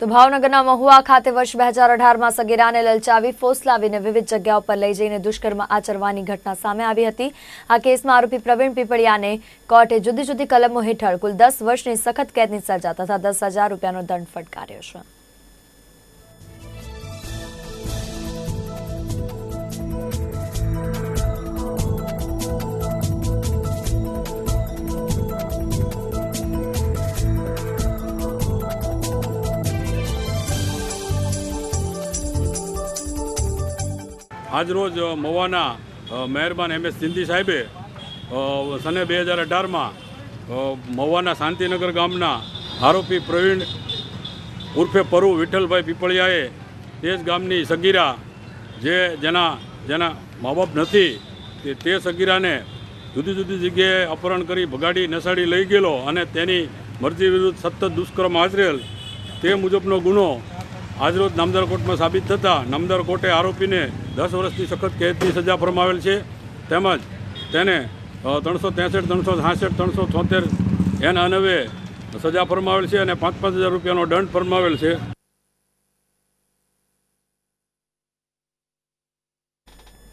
તો ભાવનગરના મહુવા ખાતે વર્ષ બે હજાર અઢારમાં સગીરાને લલચાવી ફોસલાવીને વિવિધ જગ્યાઓ પર લઈ જઈને દુષ્કર્મ આચરવાની ઘટના સામે આવી હતી. આ કેસમાં આરોપી પ્રવીણ પીપળિયાને કોર્ટે જુદી જુદી કલમો હેઠળ કુલ દસ વર્ષની સખત કેદની સજા તથા દસ હજાર રૂપિયાનો દંડ ફટકાર્યો છે. આજરોજ મવાના મહેરબાન એમ. એસ. સિંધી સાહેબે સને બે હજાર અઢારમાં મવાના શાંતિનગર ગામના આરોપી પ્રવીણ ઉર્ફે પરુ વિઠ્ઠલભાઈ પીપળિયાએ તે જ ગામની સગીરા જે જેના જેના મા બાપ નથી, તે તે સગીરાને જુદી જુદી જગ્યાએ અપહરણ કરી, ભગાડી નસાડી લઈ ગયેલો અને તેની મરજી વિરુદ્ધ સતત દુષ્કર્મ આચરેલ તે મુજબનો ગુનો આજરોજ નામદાર કોર્ટમાં સાબિત થતાં નામદાર કોર્ટે આરોપીને દસ વર્ષની સખત કેદની સજા ફરમાવેલ છે. તેમજ તેને ત્રણસો ત્રેસઠ, ત્રણસો છાસઠ, ત્રણસો છોતેર એના અનવે સજા ફરમાવેલ છે અને પાંચ પાંચ હજાર રૂપિયાનો દંડ ફરમાવેલ છે.